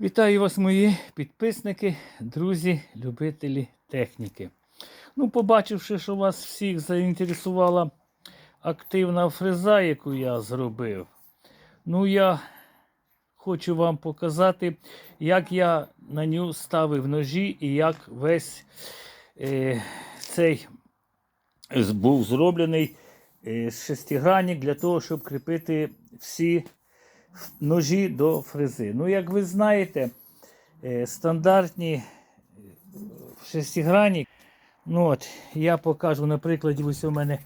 Вітаю вас, мої підписники, друзі, любителі техніки. Ну, побачивши, що вас всіх заінтересувала активна фреза, яку я зробив, ну я хочу вам показати, як я на нього ставив ножі і як весь е, цей був зроблений е, шестигранник для того, щоб кріпити всі ножі до фрези. Ну, як ви знаєте, е, стандартні е, шестигранні, ну от, я покажу на прикладі, ось у мене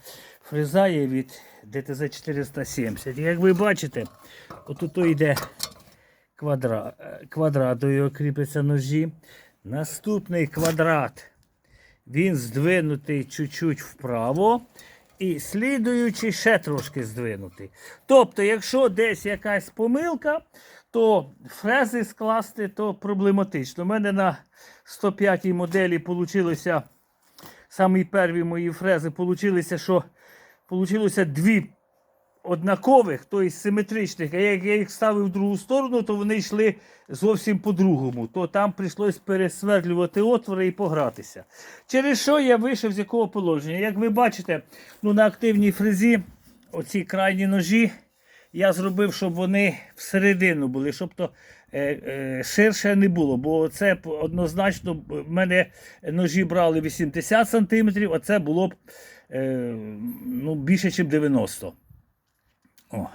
фреза є від DTZ 470. Як ви бачите, отут йде квадрат, е, квадрат, до його кріпиться ножі. Наступний квадрат, він здвинутий чуть-чуть вправо. І слідуючий ще трошки здвинути. Тобто, якщо десь якась помилка, то фрези скласти то проблематично. У мене на 105 моделі вийшло, самі перві мої фрези, получилося, що получилося дві однакових, тобто симетричних. А як я їх ставив в другу сторону, то вони йшли зовсім по-другому. То там прийшлось пересвердлювати отвори і погратися. Через що я вийшов з якого положення? Як ви бачите, ну, на активній фрезі оці крайні ножі я зробив, щоб вони всередину були, щоб то е, е, ширше не було. Бо це однозначно в мене ножі брали 80 см, а це було б е, ну, більше, ніж 90 О.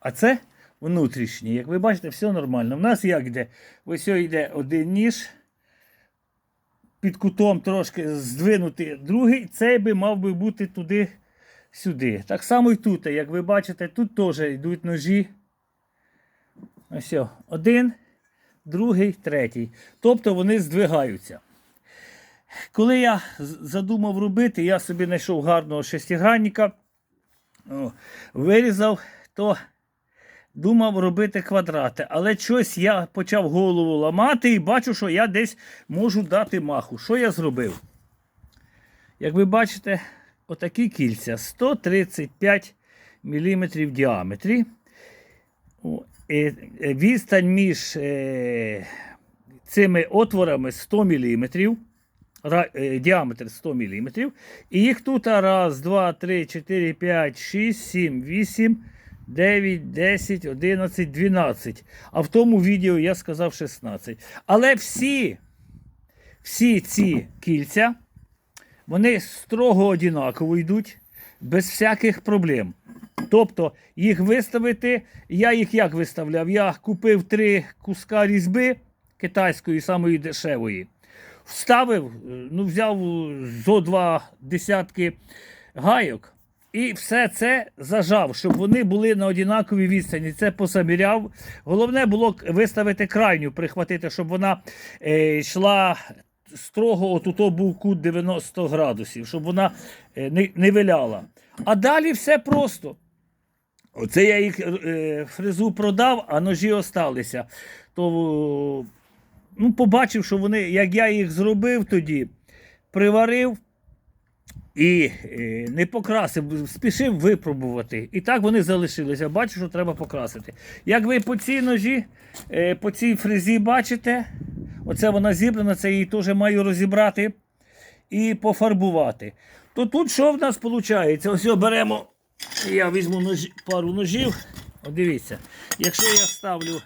А це внутрішній. Як ви бачите, все нормально. У нас як йде? Ось йде один ніж. Під кутом трошки здвинутий другий, цей би мав би бути туди сюди. Так само і тут, як ви бачите, тут теж йдуть ножі. Ось один, другий, третій. Тобто вони здвигаються. Коли я задумав робити, я собі знайшов гарного шестигранника, вирізав, то думав робити квадрати. Але щось я почав голову ламати і бачу, що я десь можу дати маху. Що я зробив? Як ви бачите, отакі кільця 135 мм в діаметрі. Е, Відстань між е, цими отворами 100 мм. Діаметр 100 мм. І їх тут раз, два, три, чотири, п'ять, шість, сім, вісім, 9, 10, 11, 12. А в тому відео я сказав 16. Але всі, всі ці кільця, вони строго однаково йдуть, без всяких проблем. Тобто їх виставити, я їх як виставляв? Я купив три куска різьби китайської, самої дешевої. Вставив, е, ну, взяв зо два десятки гайок і все це зажав, щоб вони були на однаковій відстані. Це посаміряв. Головне було виставити крайню, прихватити, щоб вона е, йшла строго, отут був кут 90 градусів, щоб вона е, не, не виляла. А далі все просто. Оце я їх е, фрезу продав, а ножі осталися. То ну, побачив, що вони, як я їх зробив тоді, приварив і е, не покрасив, спішив випробувати. І так вони залишилися. Бачу, що треба покрасити. Як ви по цій ножі, е, по цій фрезі бачите, оце вона зібрана, це її теж маю розібрати і пофарбувати. То тут що в нас виходить? Ось беремо, я візьму ножі, пару ножів. От дивіться, якщо я ставлю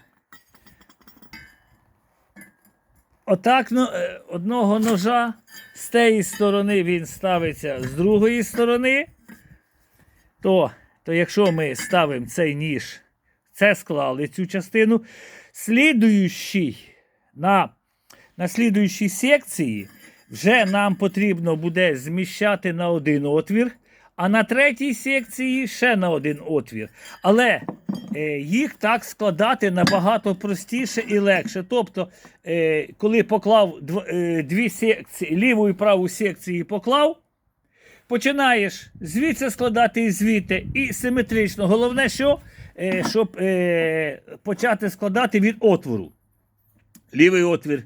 отак ну, е, одного ножа, з тієї сторони він ставиться з другої сторони, то, то якщо ми ставимо цей ніж, це склали цю частину, слідуючий на, на слідуючій секції вже нам потрібно буде зміщати на один отвір, а на третій секції ще на один отвір. Але е, їх так складати набагато простіше і легше. Тобто, е, коли поклав дв, е, дві секції, ліву і праву секції поклав, починаєш звідси складати і звідти, і симетрично. Головне, що, е, щоб е, почати складати від отвору. Лівий отвір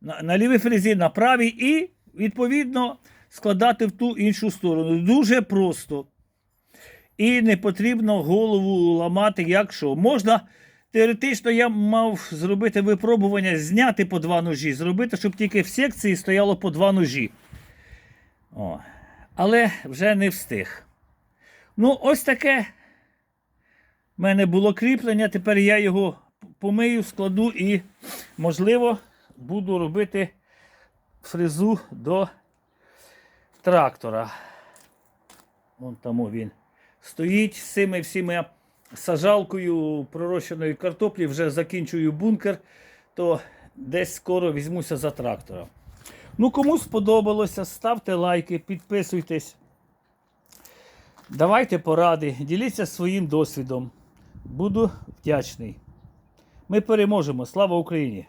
на, на лівій фрезі, на правій, і, відповідно, складати в ту іншу сторону. Дуже просто. І не потрібно голову ламати, якщо можна Теоретично я мав зробити випробування, зняти по два ножі, зробити, щоб тільки в секції стояло по два ножі. О. Але вже не встиг. Ну, ось таке. У мене було кріплення, тепер я його помию, складу і, можливо, буду робити фрезу до трактора. Вон тому він стоїть з цими всіма сажалкою пророщеної картоплі, вже закінчую бункер, то десь скоро візьмуся за трактора. Ну, кому сподобалося, ставте лайки, підписуйтесь. Давайте поради, діліться своїм досвідом. Буду вдячний. Ми переможемо. Слава Україні!